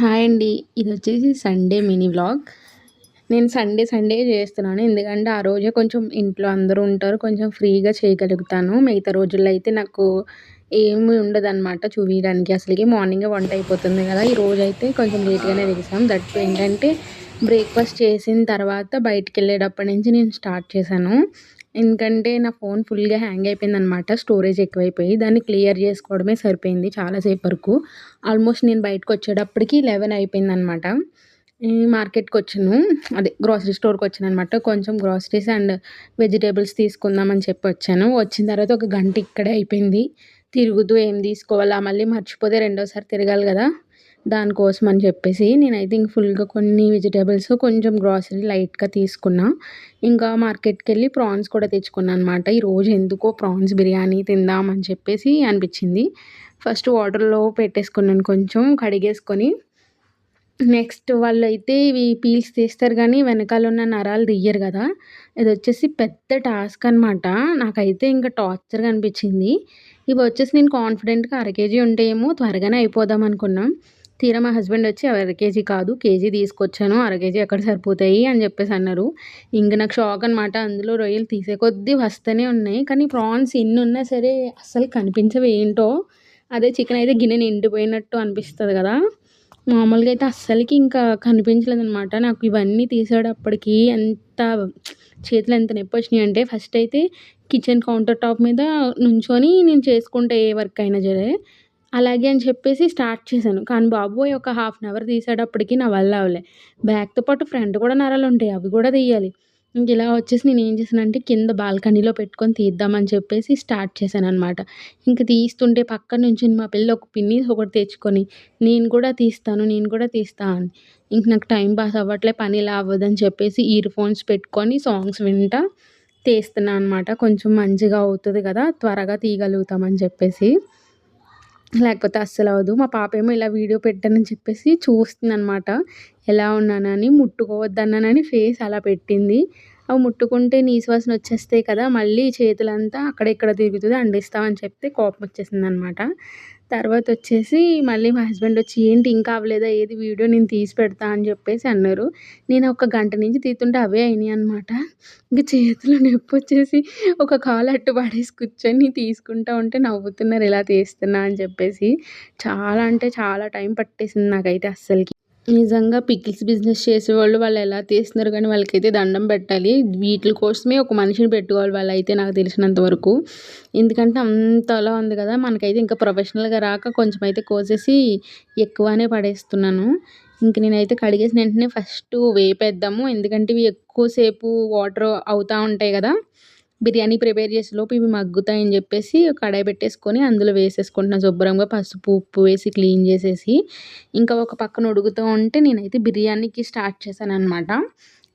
Hi అండి. ఇది వచ్చేసి సండే మినీ వ్లాగ్ నేను సండే సండే చేస్తున్నాను. ఎందుకంటే ఆ రోజే కొంచెం ఇంట్లో అందరూ ఉంటారు. కొంచెం ఫ్రీగా చేయగలుగుతాను. మిగతా రోజుల్లో అయితే నాకు ఏమి ఉండదన్నమాట చూపించడానికి అసలుకి మార్నింగే వంట అయిపోతుంది కదా. ఈ రోజు అయితే కొంచెం లేట్గానే దిగుతాం దట్ ఏంటంటే బ్రేక్ఫాస్ట్ చేసిన తర్వాత బయటికి వెళ్ళేటప్పటి నుంచి నేను స్టార్ట్ చేశాను. ఎందుకంటే నా ఫోన్ ఫుల్గా హ్యాంగ్ అయిపోయింది అనమాట స్టోరేజ్ ఎక్కువైపోయి దాన్ని క్లియర్ చేసుకోవడమే సరిపోయింది చాలాసేపు వరకు. ఆల్మోస్ట్ నేను బయటకు వచ్చేటప్పటికి లెవెన్ అయిపోయింది అనమాట మార్కెట్కి వచ్చాను. అదే గ్రాసరీ స్టోర్కి వచ్చాను అనమాట కొంచెం గ్రాసరీస్ అండ్ వెజిటేబుల్స్ తీసుకుందామని చెప్పి వచ్చాను. వచ్చిన తర్వాత ఒక గంట ఇక్కడే అయిపోయింది. తిరుగుతూ ఏం తీసుకోవాలా? మళ్ళీ మర్చిపోతే రెండోసారి తిరగాలి కదా. దానికోసం అని చెప్పేసి నేనైతే ఇంక ఫుల్గా కొన్ని వెజిటేబుల్స్ కొంచెం గ్రాసరీ లైట్గా తీసుకున్నా. ఇంకా మార్కెట్కి వెళ్ళి ప్రాన్స్ కూడా తెచ్చుకున్నాను అనమాట ఈరోజు ఎందుకో ప్రాన్స్ బిర్యానీ తిందామని చెప్పేసి అనిపించింది. ఫస్ట్ వాటర్లో పెట్టేసుకున్నాను కొంచెం కడిగేసుకొని. నెక్స్ట్ వాళ్ళు అయితే ఇవి పీల్స్ తీస్తారు కానీ వెనకాల ఉన్న నరాలు తీయరు కదా. ఇది వచ్చేసి పెద్ద టాస్క్ అనమాట నాకైతే ఇంకా టార్చర్గా అనిపించింది. ఇవి వచ్చేసి నేను కాన్ఫిడెంట్గా అర కేజీ ఉంటేమో త్వరగానే అయిపోదాం అనుకున్నాం. తీరా మా హస్బెండ్ వచ్చి అర కేజీ కాదు కేజీ తీసుకొచ్చాను అర కేజీ ఎక్కడ సరిపోతాయి? అని చెప్పేసి అన్నారు. ఇంక నాకు షాక్ అనమాట అందులో రొయ్యలు తీసే కొద్దీ వస్తూనే ఉన్నాయి. కానీ ప్రాన్స్ ఎన్ని ఉన్నా సరే అస్సలు కనిపించవి ఏంటో. అదే చికెన్ అయితే గిన్నె నిండిపోయినట్టు అనిపిస్తుంది కదా. మామూలుగా అయితే అస్సలకి ఇంకా కనిపించలేదు అనమాట నాకు ఇవన్నీ తీసేటప్పటికి ఎంత చేతులు ఎంత నొప్పి వచ్చినాయి అంటే ఫస్ట్ అయితే కిచెన్ కౌంటర్ టాప్ మీద నుంచొని నేను చేసుకుంటే ఏ వర్క్ అయినా సరే అలాగే అని చెప్పేసి స్టార్ట్ చేశాను. కానీ బాబోయ్ ఒక హాఫ్ అన్ అవర్ తీసేటప్పటికి నా వల్ల అవలే బ్యాగ్తో పాటు ఫ్రంట్ కూడా నరాలు ఉంటాయి అవి కూడా తీయాలి. ఇంక ఇలా వచ్చేసి నేను ఏం చేశానంటే కింద బాల్కనీలో పెట్టుకొని తీద్దామని చెప్పేసి స్టార్ట్ చేశాను అనమాట ఇంక తీస్తుంటే పక్క నుంచి మా పిల్ల ఒక పిన్ని ఒకటి తెచ్చుకొని నేను కూడా తీస్తాను నేను కూడా తీస్తాను అని. ఇంక నాకు టైం పాస్ అవ్వట్లే పని ఇలా అవ్వదని చెప్పేసి ఇయర్ ఫోన్స్ పెట్టుకొని సాంగ్స్ వింటా తీస్తున్నాను అనమాట కొంచెం మంచిగా అవుతుంది కదా త్వరగా తీయగలుగుతామని చెప్పేసి. లేకపోతే అస్సలు అవ్వదు. మా పాప ఏమో ఇలా వీడియో పెట్టానని చెప్పేసి చూస్తుంది అనమాట ఎలా ఉన్నానని ముట్టుకోవద్దన్నానని ఫేస్ అలా పెట్టింది. అవి ముట్టుకుంటే నీసు వాసన వచ్చేస్తాయి కదా మళ్ళీ చేతులంతా అక్కడ ఇక్కడ తిరుగుతుంది అండిస్తామని చెప్తే కోపం వచ్చేసింది అనమాట తర్వాత వచ్చేసి మళ్ళీ మా హస్బెండ్ వచ్చి ఏంటి ఇంకా అవ్వలేదా? ఏది వీడియో నేను తీసి పెడతా అని చెప్పేసి అన్నారు. నేను ఒక గంట నుంచి తీస్తుంటే అవే అయినాయి అనమాట ఇంకా చేతిలో నొప్పి వచ్చేసి ఒక కాలు అట్టు పడేసి కూర్చొని తీసుకుంటా ఉంటే నవ్వుతున్నారు ఇలా తీస్తున్నా అని చెప్పేసి. చాలా అంటే చాలా టైం పట్టేసింది నాకైతే అస్సలకి. నిజంగా పికిల్స్ బిజినెస్ చేసేవాళ్ళు వాళ్ళు ఎలా తీస్తున్నారు కానీ వాళ్ళకైతే దండం పెట్టాలి. వీటి కోసమే ఒక మనిషిని పెట్టుకోవాలి వాళ్ళు అయితే నాకు తెలిసినంత వరకు. ఎందుకంటే అంతలా ఉంది కదా మనకైతే ఇంకా ప్రొఫెషనల్గా రాక కొంచెం అయితే కోసేసి ఎక్కువనే పడేస్తున్నాను. ఇంక నేనైతే కడిగేసిన వెంటనే ఫస్ట్ వేపేద్దాము. ఎందుకంటే ఇవి ఎక్కువసేపు వాటర్ అవుతూ ఉంటాయి కదా బిర్యానీ ప్రిపేర్ చేసేలోపు ఇవి మగ్గుతాయని చెప్పేసి కడాయి పెట్టేసుకొని అందులో వేసేసుకుంటున్నా. శుభ్రంగా పసుపు ఉప్పు వేసి క్లీన్ చేసేసి ఇంకా ఒక పక్కన ఉడుకుతూ ఉంటే నేనైతే బిర్యానీకి స్టార్ట్ చేశాను అనమాట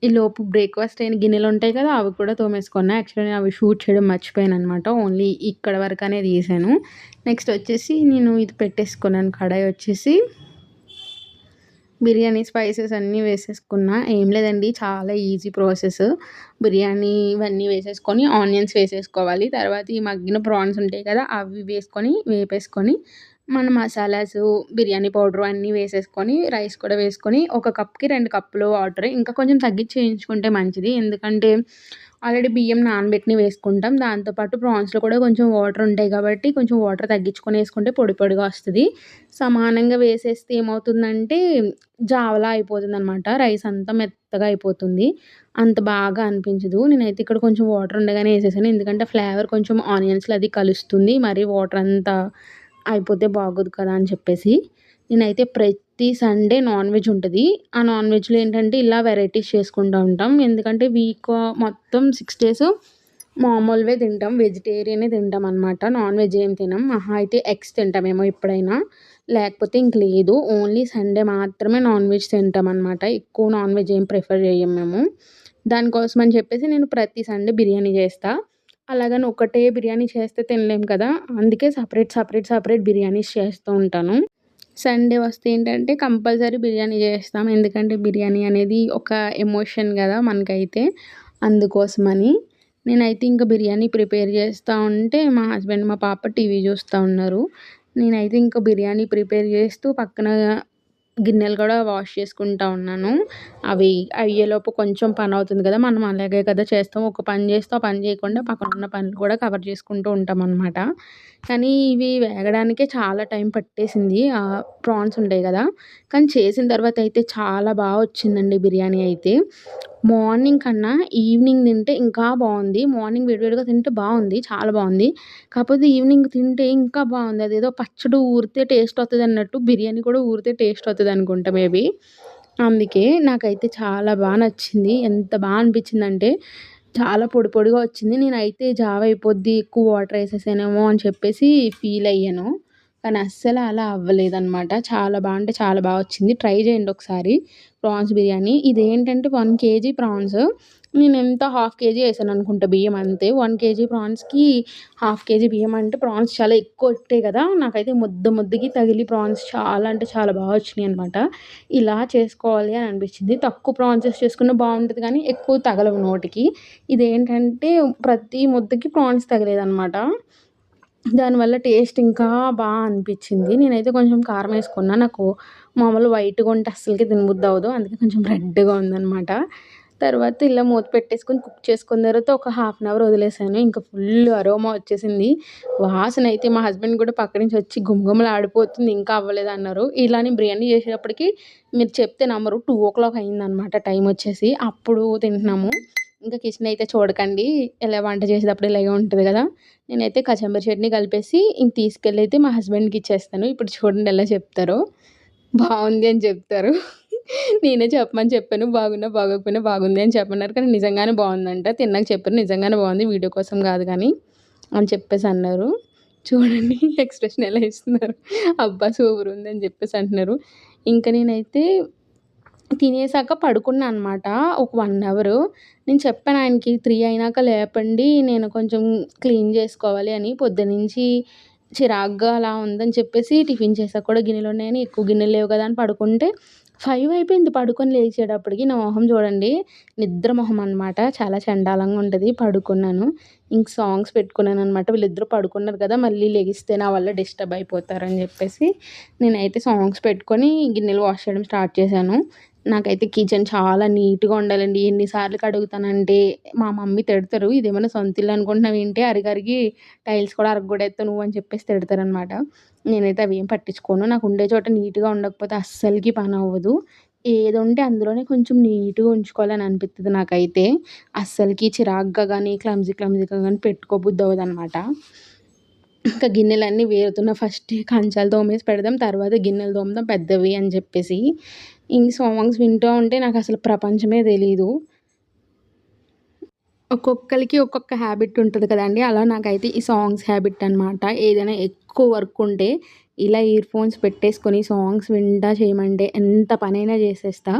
ఈ లోపు బ్రేక్ఫాస్ట్ అయిన గిన్నెలు ఉంటాయి కదా అవి కూడా తోమేసుకున్నా. యాక్చువల్లీ అవి షూట్ చేయడం మర్చిపోయాను అనమాట ఓన్లీ ఇక్కడ వరకు అనేది తీసాను. నెక్స్ట్ వచ్చేసి నేను ఇది పెట్టేసుకున్నాను. కడాయి వచ్చేసి బిర్యానీ స్పైసెస్ అన్నీ వేసేసుకున్నా. ఏం లేదండి చాలా ఈజీ ప్రాసెస్. బిర్యానీ ఇవన్నీ వేసేసుకొని ఆనియన్స్ వేసేసుకోవాలి. తర్వాత ఈ మగ్గిన ప్రాన్స్ ఉంటాయి కదా అవి వేసుకొని వేపేసుకొని మన మసాలాస్ బిర్యానీ పౌడర్ అన్నీ వేసేసుకొని రైస్ కూడా వేసుకొని ఒక కప్కి రెండు కప్పులు వాటర్. ఇంకా కొంచెం తగ్గించి వేయించుకుంటే మంచిది. ఎందుకంటే ఆల్రెడీ బియ్యం నానబెట్టిని వేసుకుంటాం. దాంతోపాటు ప్రాన్స్లో కూడా కొంచెం వాటర్ ఉంటాయి కాబట్టి కొంచెం వాటర్ తగ్గించుకొని వేసుకుంటే పొడి పొడిగా వస్తుంది. సమానంగా వేసేస్తే ఏమవుతుందంటే జావలా అయిపోతుంది అనమాట రైస్ అంతా మెత్తగా అయిపోతుంది. అంత బాగా అనిపించదు. నేనైతే ఇక్కడ కొంచెం వాటర్ ఉండగానే వేసేసాను. ఎందుకంటే ఫ్లేవర్ కొంచెం ఆనియన్స్లో అది కలుస్తుంది. మరి వాటర్ అంతా అయిపోతే బాగోదు కదా అని చెప్పేసి నేనైతే ప్రతి సండే నాన్ వెజ్ ఉంటుంది. ఆ నాన్ వెజ్లో ఏంటంటే ఇలా వెరైటీస్ చేసుకుంటూ ఉంటాం. ఎందుకంటే వీక్ మొత్తం సిక్స్ డేస్ మామూలువే తింటాం. వెజిటేరియనే తింటాం అనమాట నాన్ వెజ్ ఏం తినం. మహా అయితే ఎగ్స్ తింటామేమో ఎప్పుడైనా. లేకపోతే ఇంక లేదు. ఓన్లీ సండే మాత్రమే నాన్ వెజ్ తింటాం అనమాట ఎక్కువ నాన్ వెజ్ ఏం ప్రిఫర్ చేయం మేము. దానికోసం అని చెప్పేసి నేను ప్రతి సండే బిర్యానీ చేస్తాను అలాగని ఒకటే బిర్యానీ చేస్తే తినలేం కదా అందుకే సపరేట్ సపరేట్ సపరేట్ బిర్యానీస్ చేస్తూ ఉంటాను. సండే వస్తే ఏంటంటే కంపల్సరీ బిర్యానీ చేస్తాం ఎందుకంటే బిర్యానీ అనేది ఒక ఎమోషన్ కదా మనకైతే అందుకోసమని. నేనైతే ఇంకా బిర్యానీ ప్రిపేర్ చేస్తూ ఉంటే మా హస్బెండ్ మా పాప టీవీ చూస్తూ ఉన్నారు. నేనైతే ఇంకా బిర్యానీ ప్రిపేర్ చేస్తూ పక్కన గిన్నెలు కూడా వాష్ చేసుకుంటా ఉన్నాను. అవి అయ్యేలోపు కొంచెం పని అవుతుంది కదా మనం అలాగే కదా చేస్తాం. ఒక పని చేస్తాం పని చేయకుండా పక్కన ఉన్న పనులు కూడా కవర్ చేసుకుంటూ ఉంటాం అనమాట కానీ ఇవి వేగడానికే చాలా టైం పట్టేసింది. ప్రాన్స్ ఉంటాయి కదా కానీ చేసిన తర్వాత అయితే చాలా బాగా వచ్చిందండి బిర్యానీ అయితే. మార్నింగ్ కన్నా ఈవినింగ్ తింటే ఇంకా బాగుంది. మార్నింగ్ వేడివేడిగా తింటే బాగుంది చాలా బాగుంది. కాకపోతే ఈవినింగ్ తింటే ఇంకా బాగుంది. అదేదో పచ్చడి ఊరితే టేస్ట్ వస్తుంది అన్నట్టు బిర్యానీ కూడా ఊరితే టేస్ట్ వస్తుంది అనుకుంటా మేబీ అందుకే నాకైతే చాలా బాగా నచ్చింది. ఎంత బాగా అనిపించిందంటే చాలా పొడి పొడిగా వచ్చింది. నేనైతే జావ అయిపోద్ది ఎక్కువ వాటర్ వేసేసానేమో అని చెప్పేసి ఫీల్ అయ్యాను. కానీ అస్సలు అలా అవ్వలేదన్నమాట. చాలా బాగా అంటే చాలా బాగా వచ్చింది. ట్రై చేయండి ఒకసారి. ప్రాన్స్ బిర్యానీ. ఇది ఏంటంటే వన్ కేజీ ప్రాన్స్. నేను ఎంత హాఫ్ కేజీ వేసాను అనుకుంటా బియ్యం అంతే. వన్ కేజీ ప్రాన్స్కి హాఫ్ కేజీ బియ్యం అంటే ప్రాన్స్ చాలా ఎక్కువ ఇట్టే కదా. నాకైతే ముద్ద ముద్దకి తగిలి ప్రాన్స్ చాలా అంటే చాలా బాగా వచ్చినాయి అనమాట ఇలా చేసుకోవాలి అని అనిపించింది. తక్కువ ప్రాన్సెస్ చేసుకున్న బాగుంటుంది కానీ ఎక్కువ తగలవు నోటికి. ఇదేంటంటే ప్రతి ముద్దకి ప్రాన్స్ తగిలేదనమాట దానివల్ల టేస్ట్ ఇంకా బాగా అనిపించింది. నేనైతే కొంచెం కారం వేసుకున్నా. నాకు మామూలు వైట్గా ఉంటే అస్సలకి తినబుద్ది అవ్వదు. అందుకే కొంచెం రెడ్గా ఉందనమాట తర్వాత ఇలా మూత పెట్టేసుకొని కుక్ చేసుకున్న తర్వాత ఒక హాఫ్ అన్ అవర్ వదిలేసాను. ఇంకా ఫుల్ అరోమా వచ్చేసింది. వాసన అయితే మా హస్బెండ్ కూడా పక్క నుంచి వచ్చి గుమగుమలు ఆడిపోతుంది ఇంకా అవ్వలేదు అన్నారు. ఇలా నేను బిర్యానీ చేసేటప్పటికి మీరు చెప్తే నమ్మరు. టూ ఓ క్లాక్ అయిందనమాట టైం వచ్చేసి. అప్పుడు తింటున్నాము. ఇంకా కిచెన్ అయితే చూడకండి. ఇలా వంట చేసేటప్పుడు ఇలాగే ఉంటుంది కదా. నేనైతే కచంబరి చట్నీ కలిపేసి ఇంక తీసుకెళ్ళి అయితే మా హస్బెండ్కి ఇచ్చేస్తాను. ఇప్పుడు చూడండి ఎలా చెప్తారో. బాగుంది అని చెప్తారు. నేనే చెప్పమని చెప్పాను. బాగున్నా బాగోకపోయినా బాగుంది అని చెప్పన్నారు. కానీ నిజంగానే బాగుందంట. తిన్నాక చెప్పారు. నిజంగానే బాగుంది. వీడియో కోసం కాదు కానీ అని చెప్పేసి అన్నారు. చూడండి ఎక్స్ప్రెషన్ ఎలా ఇస్తున్నారు. అబ్బా సూపర్ ఉంది అని చెప్పేసి అంటున్నారు. ఇంకా నేనైతే తినేసాక పడుకున్నా అనమాట ఒక వన్ అవరు. నేను చెప్పాను ఆయనకి త్రీ అయినాక లేపండి నేను కొంచెం క్లీన్ చేసుకోవాలి అని. పొద్దునుంచి చిరాగ్గా అలా ఉందని చెప్పేసి టిఫిన్ చేసాక కూడా గిన్నెలు ఉన్నాయని ఎక్కువ గిన్నెలు లేవు కదా అని పడుకుంటే ఫైవ్ అయిపోయింది పడుకొని లేచేటప్పటికి. నా మొహం చూడండి నిద్ర మొహం అనమాట చాలా చండాలంగా ఉంటుంది. పడుకున్నాను. ఇంక సాంగ్స్ పెట్టుకున్నాను అనమాట వీళ్ళిద్దరూ పడుకున్నారు కదా మళ్ళీ లెగిస్తే నా వల్ల డిస్టర్బ్ అయిపోతారని చెప్పేసి నేనైతే సాంగ్స్ పెట్టుకొని గిన్నెలు వాష్ చేయడం స్టార్ట్ చేశాను. నాకైతే కిచెన్ చాలా నీట్గా ఉండాలండి. ఎన్నిసార్లు కడుగుతానంటే మా మమ్మీ తిడతారు. ఇదేమైనా సొంత ఇల్లు అనుకుంటున్నావు ఏంటి? అరిగరిగి టైల్స్ కూడా అరగొడేస్తావు నువ్వు అని చెప్పేసి తిడతారనమాట. నేనైతే అవి ఏం పట్టించుకోను. నాకు ఉండే చోట నీట్గా ఉండకపోతే అస్సలకి పని అవ్వదు. ఏది ఉంటే అందులోనే కొంచెం నీట్గా ఉంచుకోవాలని అనిపిస్తుంది నాకైతే. అస్సలకి చిరాగ్గా కానీ క్లమ్జీ క్లమ్జీగా కానీ పెట్టుకోబుద్ది అవ్వదు అనమాట ఇంకా గిన్నెలన్నీ వేరుతున్న ఫస్ట్ కంచాలు తోమేసి పెడదాం తర్వాత గిన్నెలు తోముదాం పెద్దవి అని చెప్పేసి ఈ సాంగ్స్ వింటూ ఉంటే నాకు అసలు ప్రపంచమే తెలీదు. ఒక్కొక్కరికి ఒక్కొక్క హ్యాబిట్ ఉంటుంది కదండి. అలా నాకైతే ఈ సాంగ్స్ హ్యాబిట్ అనమాట ఏదైనా ఎక్కువ వర్క్ ఉంటే ఇలా ఇయర్ ఫోన్స్ పెట్టేసుకొని సాంగ్స్ వింటా చేయమంటే ఎంత పనైనా చేసేస్తా.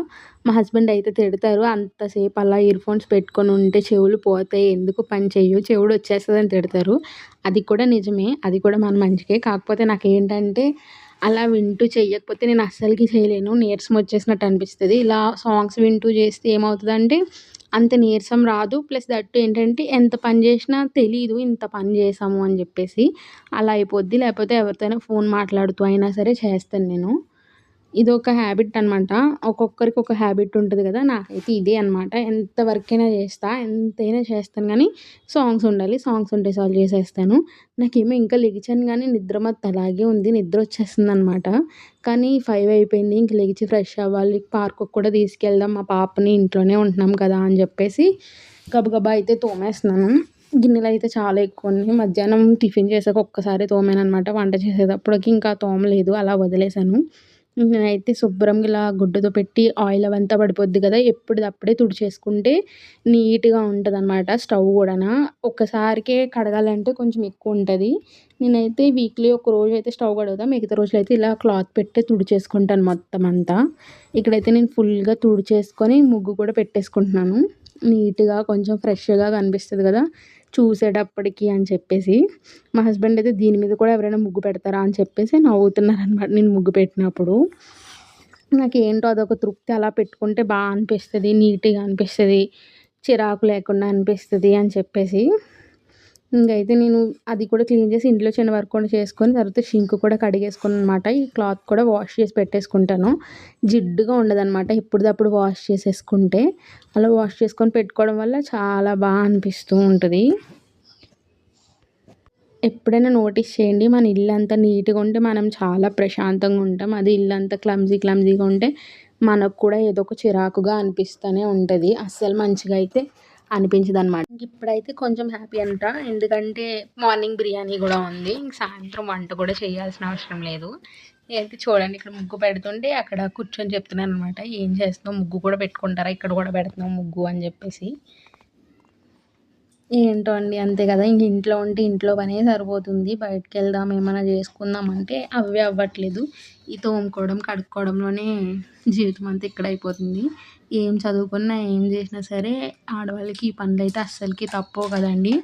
మా హస్బెండ్ అయితే తిడతారు అంతసేపు అలా ఇయర్ ఫోన్స్ పెట్టుకొని ఉంటే చెవులు పోతాయి ఎందుకు పని చెయ్యు? చెవుడు వచ్చేస్తుంది అని తిడతారు. అది కూడా నిజమే అది కూడా మన మంచికే. కాకపోతే నాకు ఏంటంటే అలా వింటూ చేయకపోతే నేను అస్సలకి చేయలేను. నీరసం వచ్చేసినట్టు అనిపిస్తుంది. ఇలా సాంగ్స్ వింటూ చేస్తే ఏమవుతుందంటే అంత నీరసం రాదు. ప్లస్ దట్టు ఏంటంటే ఎంత పని చేసినా తెలీదు. ఇంత పని చేసాము అని చెప్పేసి అలా అయిపోద్ది. లేకపోతే ఎవరితోనైనా ఫోన్ మాట్లాడుతూ అయినా సరే చేస్తాను నేను. ఇది ఒక హ్యాబిట్ అనమాట ఒక్కొక్కరికి ఒక హ్యాబిట్ ఉంటుంది కదా నాకైతే ఇదే అనమాట ఎంత వర్క్ అయినా చేస్తా ఎంతైనా చేస్తాను కానీ సాంగ్స్ ఉండాలి సాంగ్స్ ఉంటే సాల్వ్ చేసేస్తాను. నాకేమో ఇంకా లెగిచాను కానీ నిద్ర మొత్తం అలాగే ఉంది నిద్ర వచ్చేస్తుంది అనమాట కానీ ఫైవ్ అయిపోయింది ఇంక లెగిచి ఫ్రెష్ అవ్వాలి పార్క్కి కూడా తీసుకెళ్దాం మా పాపని ఇంట్లోనే ఉంటున్నాం కదా అని చెప్పేసి గబగబా అయితే తోమేస్తున్నాను. గిన్నెలు అయితే చాలా ఎక్కువ ఉన్నాయి. మధ్యాహ్నం టిఫిన్ చేసాక ఒక్కసారి తోమాను అనమాట వంట చేసేటప్పటికి ఇంకా తోమలేదు అలా వదిలేసాను నేనైతే శుభ్రంగా ఇలా గుడ్డతో పెట్టి ఆయిల్ అవంతా పడిపోద్ది కదా ఎప్పటిదప్పుడే తుడిచేసుకుంటే నీట్గా ఉంటుంది అనమాట స్టవ్ కూడా ఒక్కసారికే కడగాలంటే కొంచెం ఎక్కువ ఉంటుంది. నేనైతే వీక్లీ ఒక రోజు అయితే స్టవ్ కడుగుతా మిగతా రోజులు అయితే ఇలా క్లాత్ పెట్టి తుడిచేసుకుంటాను మొత్తం అంతా. ఇక్కడైతే నేను ఫుల్గా తుడిచేసుకొని ముగ్గు కూడా పెట్టేసుకుంటున్నాను. నీట్గా కొంచెం ఫ్రెష్గా కనిపిస్తుంది కదా. చూసేటప్పటికి అని చెప్పేసి మా హస్బెండ్ అయితే దీని మీద కూడా ఎవరైనా ముగ్గు పెడతారా అని చెప్పేసి నవ్వుతున్నారు అనమాట నేను ముగ్గు పెట్టినప్పుడు. నాకు ఏంటో అదొక తృప్తి అలా పెట్టుకుంటే బాగా అనిపిస్తుంది నీట్గా అనిపిస్తుంది చిరాకు లేకుండా అనిపిస్తుంది అని చెప్పేసి ఇంకైతే నేను అది కూడా క్లీన్ చేసి ఇంట్లో చిన్న వర్క్ కూడా చేసుకొని తర్వాత షింక్ కూడా కడిగేసుకుని అనమాట ఈ క్లాత్ కూడా వాష్ చేసి పెట్టేసుకుంటాను. జిడ్డుగా ఉండదన్నమాట ఎప్పటిదప్పుడు వాష్ చేసేసుకుంటే. అలా వాష్ చేసుకొని పెట్టుకోవడం వల్ల చాలా బాగా అనిపిస్తూ ఉంటుంది. ఎప్పుడైనా నోటీస్ చేయండి మన ఇల్లు అంతా నీట్గా ఉంటే మనం చాలా ప్రశాంతంగా ఉంటాం. అది ఇల్లు అంతా క్లమ్జీ క్లమ్జీగా ఉంటే మనకు కూడా ఏదో ఒక చిరాకుగా అనిపిస్తూనే ఉంటుంది. అస్సలు మంచిగా అయితే అనిపించదు అనమాట ఇప్పుడైతే కొంచెం హ్యాపీ అంట. ఎందుకంటే మార్నింగ్ బిర్యానీ కూడా ఉంది. ఇంక సాయంత్రం వంట కూడా చేయాల్సిన అవసరం లేదు. అయితే చూడండి ఇక్కడ ముగ్గు పెడుతుంటే అక్కడ కూర్చొని చెప్తున్నాను అనమాట ఏం చేస్తున్నావు? ముగ్గు కూడా పెట్టుకుంటారా? ఇక్కడ కూడా పెడుతున్నావు ముగ్గు అని చెప్పేసి. ఏంటో అండి అంతే కదా. ఇంక ఇంట్లో ఉంటే ఇంట్లో పనే సరిపోతుంది. బయటకు వెళ్దాం ఏమైనా చేసుకుందాం అంటే అవే అవ్వట్లేదు. ఈ తోముకోవడం కడుక్కోవడంలోనే జీవితం అంతా ఇక్కడ అయిపోతుంది. ఏం చదువుకున్నా ఏం చేసినా సరే ఆడవాళ్ళకి ఈ పనులు అయితే అస్సలకి తప్పవు కదండి.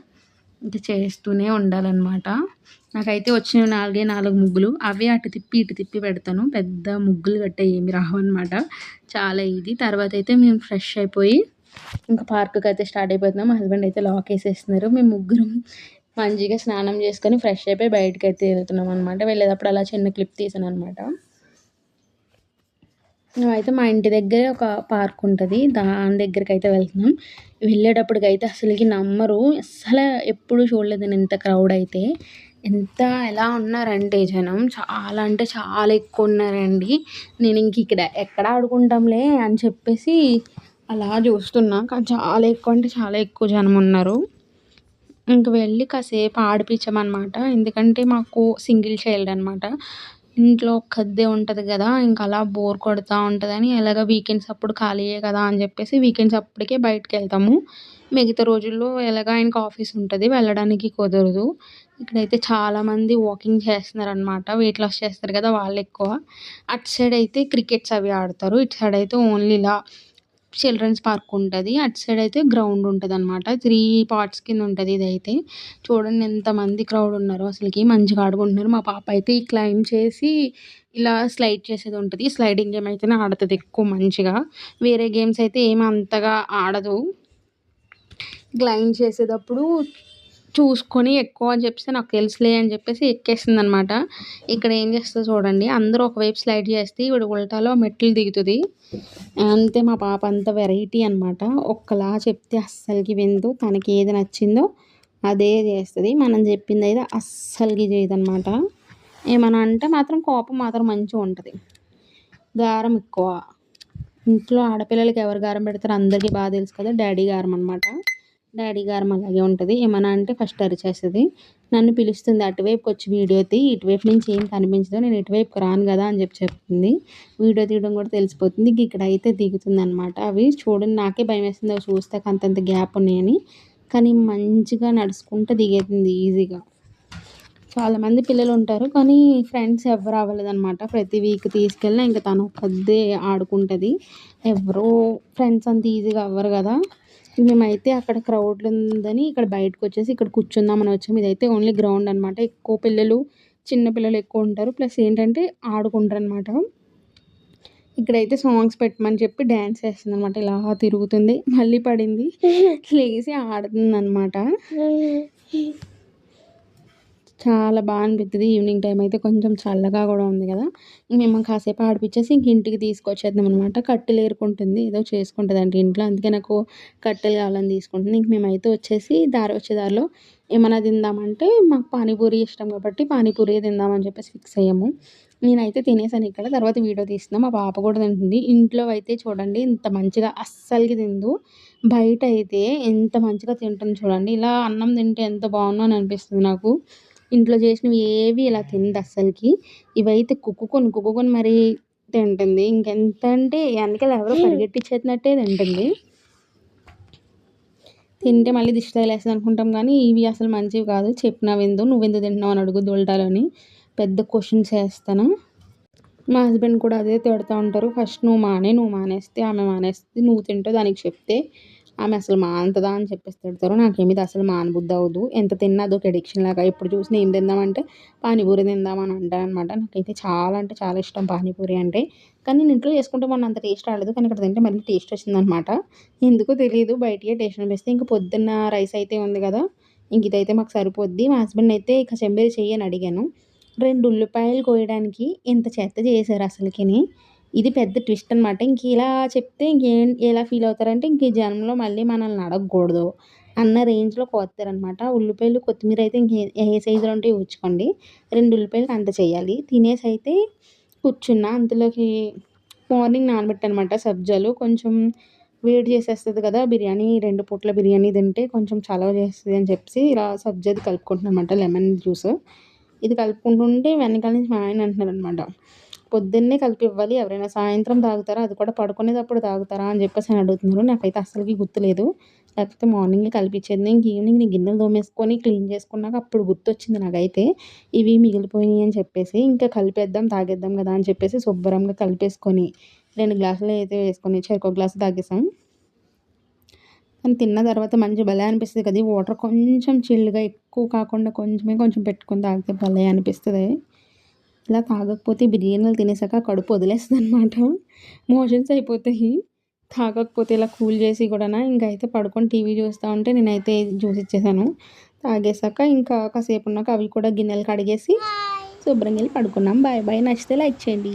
ఇంకా చేస్తూనే ఉండాలన్నమాట. నాకైతే వచ్చిన నాలుగే నాలుగు ముగ్గులు. అవే అటు తిప్పి ఇటు తిప్పి పెడతాను. పెద్ద ముగ్గులు కట్టే ఏమి రావు అనమాట చాలా ఇది తర్వాత అయితే మేము ఫ్రెష్ అయిపోయి ఇంకా పార్క్కి అయితే స్టార్ట్ అయిపోతున్నాం. మా హస్బెండ్ అయితే లాక్ వేసేస్తున్నారు. మేము ముగ్గురం మంచిగా స్నానం చేసుకొని ఫ్రెష్ అయిపోయి బయటకు అయితే వెళ్తున్నాం అనమాట వెళ్ళేటప్పుడు అలా చిన్న క్లిప్ తీసాను అనమాట మేమైతే మా ఇంటి దగ్గరే ఒక పార్క్ ఉంటుంది. దాని దగ్గరికి అయితే వెళ్తున్నాం. వెళ్ళేటప్పటికైతే అసలుకి నమ్మరు. అసలు ఎప్పుడు చూడలేదు నేను ఇంత క్రౌడ్ అయితే. ఎంత ఎలా ఉన్నారంటే జనం. చాలా అంటే చాలా ఎక్కువ ఉన్నారండి. నేను ఇంక ఇక్కడ ఎక్కడ ఆడుకుంటాంలే అని చెప్పేసి అలా చూస్తున్నా. కానీ చాలా ఎక్కువ అంటే చాలా ఎక్కువ జనం ఉన్నారు. ఇంక వెళ్ళి కాసేపు ఆడిపించామన్నమాట ఎందుకంటే మాకు సింగిల్ చైల్డ్ అనమాట ఇంట్లో ఒక్కదే ఉంటుంది కదా ఇంకా అలా బోర్ కొడుతూ ఉంటుందని ఎలాగ వీకెండ్స్ అప్పుడు ఖాళీయే కదా అని చెప్పేసి వీకెండ్స్ అప్పటికే బయటకు వెళ్తాము మిగతా రోజుల్లో ఎలాగ ఆయనకి ఆఫీస్ ఉంటుంది వెళ్ళడానికి కుదరదు. ఇక్కడైతే చాలామంది వాకింగ్ చేస్తున్నారనమాట వెయిట్ లాస్ చేస్తారు కదా వాళ్ళు ఎక్కువ. అటు సైడ్ అయితే క్రికెట్స్ అవి ఆడతారు. ఇటు సైడ్ అయితే ఓన్లీ ఇలా చిల్డ్రన్స్ పార్క్ ఉంటుంది. అటు సైడ్ అయితే గ్రౌండ్ ఉంటుంది అనమాట త్రీ పార్ట్స్ కింద ఉంటుంది ఇది అయితే చూడండి ఎంతమంది క్రౌడ్ ఉన్నారో అసలుకి. మంచిగా ఆడుకుంటున్నారు. మా పాప అయితే ఈ క్లైమ్ చేసి ఇలా స్లైడ్ చేసేది ఉంటుంది. స్లైడింగ్ గేమ్ అయితేనే ఆడుతుంది ఎక్కువ మంచిగా. వేరే గేమ్స్ అయితే ఏమి అంతగా ఆడదు. క్లైమ్ చేసేటప్పుడు చూసుకొని ఎక్కువ అని చెప్పేసి నాకు తెలుసులే అని చెప్పేసి ఎక్కేసింది అనమాట ఇక్కడ ఏం చేస్తుందో చూడండి అందరూ ఒకవైపు స్లైడ్ చేస్తే ఇవిడ ఉల్టాలో మెట్లు దిగుతుంది. అంతే మా పాప అంత వెరైటీ అనమాట. ఒక్కలా చెప్తే అస్సలకి విందు తనకి ఏది నచ్చిందో అదే చేస్తుంది. మనం చెప్పింది అయితే అస్సలకి చేయదనమాట. ఏమన్నా అంటే మాత్రం కోపం మాత్రం మంచిగా ఉంటుంది. గారం ఎక్కువ. ఇంట్లో ఆడపిల్లలకి ఎవరు గారం పెడతారో అందరికీ బాగా తెలుసు కదా డాడీ గారం అనమాట. డాడీ గారం అలాగే ఉంటుంది. ఏమన్నా అంటే ఫస్ట్ అరిచేస్తుంది. నన్ను పిలుస్తుంది అటువైపుకి వచ్చి వీడియో తీ ఇటువైపు నుంచి ఏం కనిపించదు నేను ఇటువైపుకి రాను కదా అని చెప్పి చెప్తుంది. వీడియో తీయడం కూడా తెలిసిపోతుంది. ఇక్కడ అయితే దిగుతుంది అనమాట అవి. చూడండి నాకే భయం వేస్తుంది. అవి చూస్తే అంతంత గ్యాప్ ఉన్నాయని. కానీ మంచిగా నడుచుకుంటూ దిగేతుంది ఈజీగా. చాలామంది పిల్లలు ఉంటారు కానీ ఫ్రెండ్స్ ఎవరు అవ్వలేదన్నమాట. ప్రతి వీక్ తీసుకెళ్ళినా ఇంకా తను ఒక్కదే ఆడుకుంటుంది. ఎవరో ఫ్రెండ్స్ అంత ఈజీగా అవ్వరు కదా. మేమైతే అక్కడ క్రౌడ్ ఉందని ఇక్కడ బయటకు వచ్చేసి ఇక్కడ కూర్చుందామని వచ్చాము ఇదైతే ఓన్లీ గ్రౌండ్ అనమాట ఎక్కువ పిల్లలు చిన్న పిల్లలు ఎక్కువ ఉంటారు. ప్లస్ ఏంటంటే ఆడుకుంటారు అనమాట ఇక్కడైతే సాంగ్స్ పెట్టమని చెప్పి డ్యాన్స్ చేస్తుంది అనమాట ఇలా తిరుగుతుంది. మళ్ళీ పడింది. లేచి ఆడుతుంది అనమాట చాలా బాగా అనిపిస్తుంది ఈవినింగ్ టైం అయితే కొంచెం చల్లగా కూడా ఉంది కదా. మేము కాసేపు ఆడిపించేసి ఇంక ఇంటికి తీసుకొచ్చేద్దాం అనమాట కట్టెలు ఏరుకుంటుంది. ఏదో చేసుకుంటుంది అంటే ఇంట్లో. అందుకే నాకు కట్టెలు కావాలని తీసుకుంటుంది. ఇంక మేమైతే వచ్చేసి దారి వచ్చే దారిలో ఏమైనా తిందామంటే మాకు పానీపూరి ఇష్టం కాబట్టి పానీపూరి తిందామని చెప్పేసి ఫిక్స్ అయ్యాము. నేనైతే తినేసాను ఇక్కడ. తర్వాత వీడియో తీస్తున్నాం. మా పాప కూడా తింటుంది. ఇంట్లో అయితే చూడండి ఇంత మంచిగా అస్సలకి తిందు. బయట అయితే ఎంత మంచిగా తింటుంది చూడండి. ఇలా అన్నం తింటే ఎంత బాగుందో అని అనిపిస్తుంది నాకు. ఇంట్లో చేసినవి ఏవి ఇలా తినదు అస్సలకి. ఇవైతే కుక్కుకొని కుక్కుకొని మరీ తింటుంది. ఇంకెంత అంటే వెనకాల ఎవరో పరిగెట్టించేసినట్టే తింటుంది. తింటే మళ్ళీ దిష్టి తగిలేస్తుంది అనుకుంటాం కానీ ఇవి అసలు మంచివి కాదు. చెప్పినా విందు నువ్వు ఎందుకు తింటున్నావు అని అడుగు దొల్టాలని పెద్ద క్వశ్చన్స్ వేస్తాను మా హస్బెండ్ కూడా అదే తిడుతూ ఉంటారు. ఫస్ట్ నువ్వు మానే నువ్వు మానేస్తే ఆమె మానేస్తే నువ్వు తింటే దానికి చెప్తే ఆమె అసలు మానుతుందా అని చెప్పేసి తిడతారు నాకేమి అసలు మానబుద్ధి అవ్వదు ఎంత తిన్నా అదొక ఎడిక్షన్ లాగా. ఎప్పుడు చూసినా ఏం తిందామంటే పానీపూరి తిందామని అంటాను అనమాట నాకైతే చాలా అంటే చాలా ఇష్టం పానీపూరి అంటే. కానీ నేను ఇంట్లో చేసుకుంటే మొన్న అంత టేస్ట్ రాలేదు. కానీ ఇక్కడ తింటే మళ్ళీ టేస్ట్ వచ్చిందనమాట ఎందుకో తెలియదు బయటకే టేస్ట్ అనిపిస్తే ఇంకా పొద్దున్న రైస్ అయితే ఉంది కదా. ఇంక ఇదైతే మాకు సరిపోద్ది. మా హస్బెండ్ అయితే ఇక చెంబేరి చెయ్యి అని అడిగాను. రెండు ఉల్లిపాయలు కోయడానికి ఇంత చెత్త చేశారు అసలుకిని? ఇది పెద్ద ట్విస్ట్ అనమాట ఇంక ఇలా చెప్తే ఇంకేం ఎలా ఫీల్ అవుతారంటే ఇంక ఈ జన్మలో మళ్ళీ మనల్ని అడగకూడదు అన్న రేంజ్లో కోస్తారనమాట ఉల్లిపాయలు కొత్తిమీర అయితే ఇంక ఏ సైజులో ఉంటే ఉంచుకోండి రెండు ఉల్లిపాయలు అంత చేయాలి. తినేసి అయితే కూర్చున్నా. అందులోకి మార్నింగ్ నానబెట్టనమాట సబ్జాలు. కొంచెం వేడి చేసేస్తుంది కదా బిర్యానీ రెండు పూట్ల బిర్యానీ తింటే కొంచెం చలవ చేస్తుంది అని చెప్పి ఇలా సబ్జాది అది కలుపుకుంటున్నమాట లెమన్ జ్యూస్. ఇది కలుపుకుంటుంటే వెనకాల నుంచి మా ఆయన అంటున్నారు అనమాట పొద్దున్నే కలిపి ఇవ్వాలి ఎవరైనా సాయంత్రం తాగుతారా? అది కూడా పడుకునేటప్పుడు తాగుతారా? అని చెప్పేసి అని అడుగుతున్నారు. నాకైతే అస్సలకి గుర్తులేదు. లేకపోతే మార్నింగే కలిపించేది ఇంక ఈవినింగ్ నేను గిన్నెలు దోమేసుకొని క్లీన్ చేసుకున్నాక అప్పుడు గుర్తొచ్చింది నాకైతే. ఇవి మిగిలిపోయినాయి అని చెప్పేసి. ఇంకా కలిపేద్దాం తాగేద్దాం కదా అని చెప్పేసి శుభ్రంగా కలిపేసుకొని రెండు గ్లాసులు అయితే వేసుకొని చెరుకు గ్లాసు తాగేసాం కానీ తిన్న తర్వాత మంచి భలే అనిపిస్తుంది కదా. వాటర్ కొంచెం చిల్లుగా ఎక్కువ కాకుండా కొంచెమే కొంచెం పెట్టుకొని తాగితే భలే అనిపిస్తుంది. ఇలా తాగకపోతే బిర్యానీలు తినేసాక కడుపు వదిలేస్తుంది అనమాట మోషన్స్ అయిపోతాయి. తాగకపోతే ఇలా కూల్ చేసి కూడా ఇంకా అయితే పడుకొని టీవీ చూస్తూ ఉంటే నేనైతే జ్యూస్ ఇచ్చేసాను. తాగేసాక ఇంకా కాసేపు ఉన్నాక అవి కూడా గిన్నెలు కడిగేసి శుభ్రంగా వెళ్ళి పడుకున్నాం. Bye bye. నచ్చితే లైక్ చేయండి.